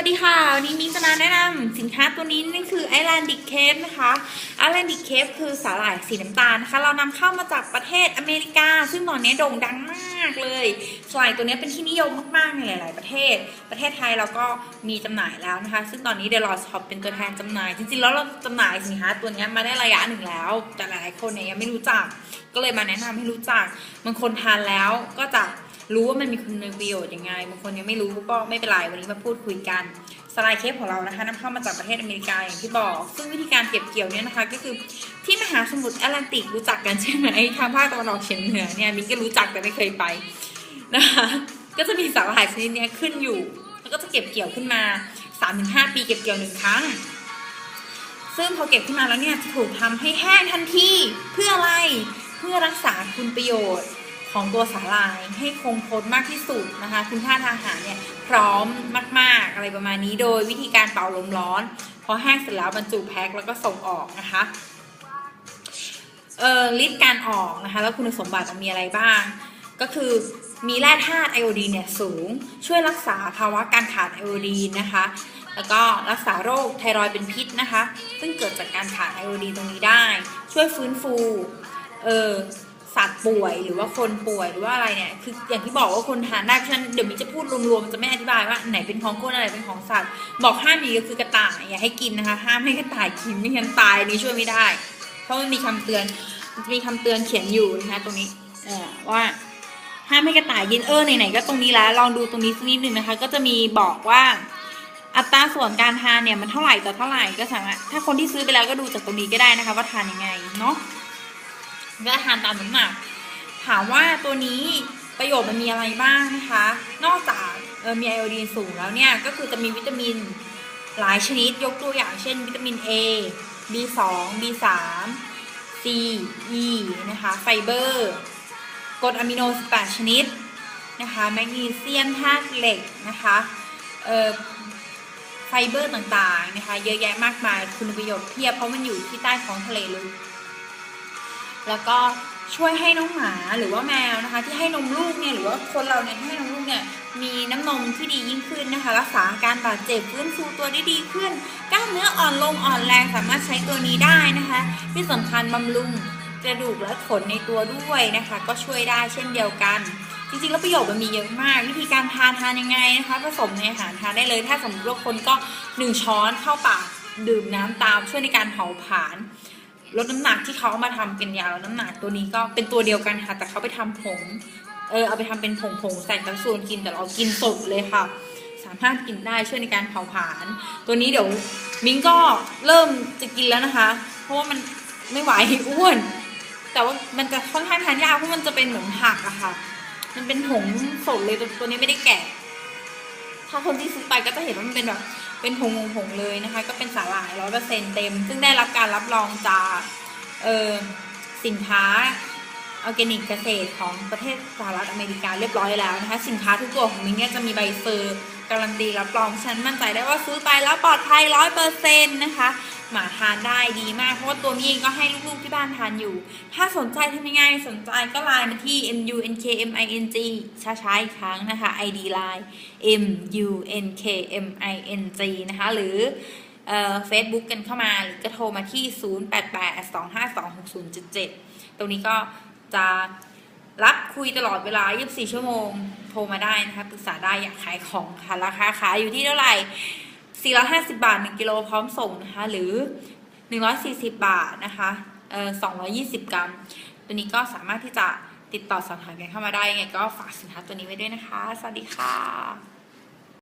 วัสดีค่ะ วันนี้มิ้งจะมาแนะนำสินค้าตัวนี้นี่คือไอแลนดิกเคฟนะคะไอแลนดิกเคฟคือสาหร่ายสีน้ำตาลนะคะเรานำเข้ามาจากประเทศอเมริกา ซึ่งตอนนี้โด่งดังมากเลยสาหร่ายตัวนี้เป็นที่นิยมมากๆในหลาย ๆ ประเทศ ประเทศไทยเราก็มีจำหน่ายแล้วนะคะ ซึ่งตอนนี้เดลอสช็อปเป็นตัวแทนจำหน่าย จริง ๆ แล้วเราจำหน่ายสินค้าตัวนี้มาได้ระยะหนึ่งแล้ว แต่หลายๆคนเนี่ยยังไม่รู้จัก ก็เลยมาแนะนำให้รู้จักบางคนทานแล้วก็จะ รู้ว่ามันมีคุณประโยชน์ยังไงบางคนยังไม่รู้ก็ไม่เป็นไรวันนี้มาพูดคุยกันสไลด์เคปของเรานะคะนำเข้ามาจากประเทศอเมริกาอย่างที่บอก ซึ่งวิธีการเก็บเกี่ยวเนี่ยนะคะ ก็คือที่มหาสมุทรแอตแลนติกรู้จักกันใช่ไหมทางภาคตะวันออกเฉียงเหนือเนี่ยมิ้นก็รู้จักแต่ไม่เคยไปนะคะก็จะมีสาหร่ายชนิดเนี้ยขึ้นอยู่แล้วก็จะเก็บเกี่ยวขึ้นมา 3-5 ปีเก็บเกี่ยวหนึ่งครั้งซึ่งพอเก็บขึ้นมาแล้วเนี่ยจะถูกทำให้แห้งทันทีเพื่ออะไรเพื่อรักษาคุณประโยชน์ ของตัวสาหร่ายให้คงทนมากที่สุดนะคะ คุณค่าทางอาหารเนี่ยพร้อมมาก ๆ อะไรประมาณนี้โดยวิธีการเป่าลมร้อน พอแห้งเสร็จแล้วบรรจุแพ็คแล้วก็ส่งออกนะคะเอ่อฤทธิ์การออกนะคะ แล้วคุณสมบัติมันมีอะไรบ้าง ก็คือมีแร่ธาตุไอโอดีนเนี่ยสูง ช่วยรักษาภาวะการขาดไอโอดีนนะคะ แล้วก็รักษาโรคไทรอยด์เป็นพิษนะคะ ซึ่งเกิดจากการขาดไอโอดีนตรงนี้ได้ ช่วยฟื้นฟูเออ สัตว์ป่วยหรือว่าคนป่วยหรือว่าอะไรเนี่ยคืออย่างที่บอกว่าคนทานได้เพราะฉะนั้นเดี๋ยวมินจะพูดรวมๆจะไม่อธิบายว่าไหนเป็นของคนอะไรเป็นของสัตว์ บอกห้ามมีก็คือกระต่ายอย่าให้กินนะคะ ห้ามให้กระต่ายกินไม่งั้นตายนี้ช่วยไม่ได้ เพราะมันมีคำเตือนมีคำเตือนเขียนอยู่นะคะตรงนี้เออว่าห้ามให้กระต่ายกินเออไหนๆก็ตรงนี้แล้วลองดูตรงนี้สักนิดหนึ่งนะคะ ก็จะมีบอกว่าอัตราส่วนการทานเนี่ยมันเท่าไหร่ต่อเท่าไหร่ก็สามารถถ้าคนที่ซื้อไปแล้วก็ดูจากตรงนี้ก็ได้นะคะ ว่าทานยังไงเนาะ ก็ทานตามน้ำหนัก ถามว่าตัวนี้ประโยชน์มันมีอะไรบ้างนะคะ นอกจากมีไอโอดีนสูงแล้วเนี่ย ก็คือจะมีวิตามินหลายชนิดยกตัวอย่างเช่น วิตามิน A B2 B3 C E นะคะไฟเบอร์กรดอะมิโน 18 ชนิดนะคะแมกนีเซียมธาตุเหล็กนะคะเอ่อไฟเบอร์ต่างๆนะคะ เยอะแยะมากมายคุณประโยชน์เพียบเพราะมันอยู่ที่ใต้ท้องทะเลเลย แล้วก็ช่วยให้น้องหมาหรือว่าแมวนะคะ ที่ให้นมลูกเนี่ยหรือว่าคนเราเนี่ยที่ให้นมลูกเนี่ยมีน้ำนมที่ดียิ่งขึ้นนะคะ รักษาอาการบาดเจ็บฟื้นฟูตัวได้ดีขึ้นกล้ามเนื้ออ่อนลงอ่อนแรงสามารถใช้ตัวนี้ได้นะคะ ที่สำคัญบำรุงกระดูกและขนในตัวด้วยนะคะ ก็ช่วยได้เช่นเดียวกัน จริงๆแล้วประโยชน์มันมีเยอะมาก วิธีการทานทานยังไงนะคะ ผสมในอาหารทานได้เลย ถ้าสมมติว่าคนก็หนึ่งช้อนเข้าปากดื่มน้ำตามช่วยในการเผาผลาญ ลดน้ำหนักที่เขาเอามาทำเป็นยาลดน้ำหนักตัวนี้ก็เป็นตัวเดียวกันค่ะ แต่เขาไปทำผงเออเอาไปทำเป็นผงผงๆใส่แคปซูลกินแต่เรากินสดเลยค่ะ สามารถกินได้ช่วยในการเผาผลาญตัวนี้เดี๋ยวมิ้งก็เริ่มจะกินแล้วนะคะ เพราะว่ามันไม่ไหวอ้วน แต่ว่ามันจะค่อนข้างทานยากเพราะมันจะเป็นเหมือนผักอะค่ะ มันเป็นผงสดเลยตัวตัวนี้ไม่ได้แกะถ้าคนที่ซื้อไปก็จะเห็นว่ามันเป็นแบบ เป็นผงผงเลยนะคะ ก็เป็นสาหร่ายร้อยเปอร์เซ็นเต็ม ซึ่งได้รับการรับรองจากเออสินค้าออร์แกนิกเกษตรของประเทศสหรัฐอเมริกาเรียบร้อยแล้วนะคะ สินค้าทุกตัวของมิ้งเนี่ยจะมีใบเซอร์การันตีรับรองฉันมั่นใจได้ว่าซื้อไปแล้วปลอดภัยร้อยเปอร์เซ็นต์นะคะ หมาทานได้ดีมาก เพราะว่าตัวนี้เองก็ให้ลูกๆที่บ้านทานอยู่ ถ้าสนใจทำยังไงสนใจก็ไลน์มาที่ m u n k m i n g ช้าๆอีกครั้งนะคะ id line m u n k m i n g นะคะ หรือเฟซบุ๊กกันเข้ามาหรือก็โทรมาที่ 0882526077 ตรงนี้ก็จะรับคุยตลอดเวลา 24 ชั่วโมง โทรมาได้นะคะ ปรึกษาได้อยากขายของค่ะ ราคาขายอยู่ที่เท่าไหร่ 450 บาท 1 กิโลพร้อมส่งนะคะหรือ 140 บาทนะคะเอ่อ220 กรัม ตัวนี้ก็สามารถที่จะติดต่อสอบถามกันเข้ามาได้ยังไงก็ฝากสินค้าตัวนี้ไว้ด้วยนะคะ สวัสดีค่ะ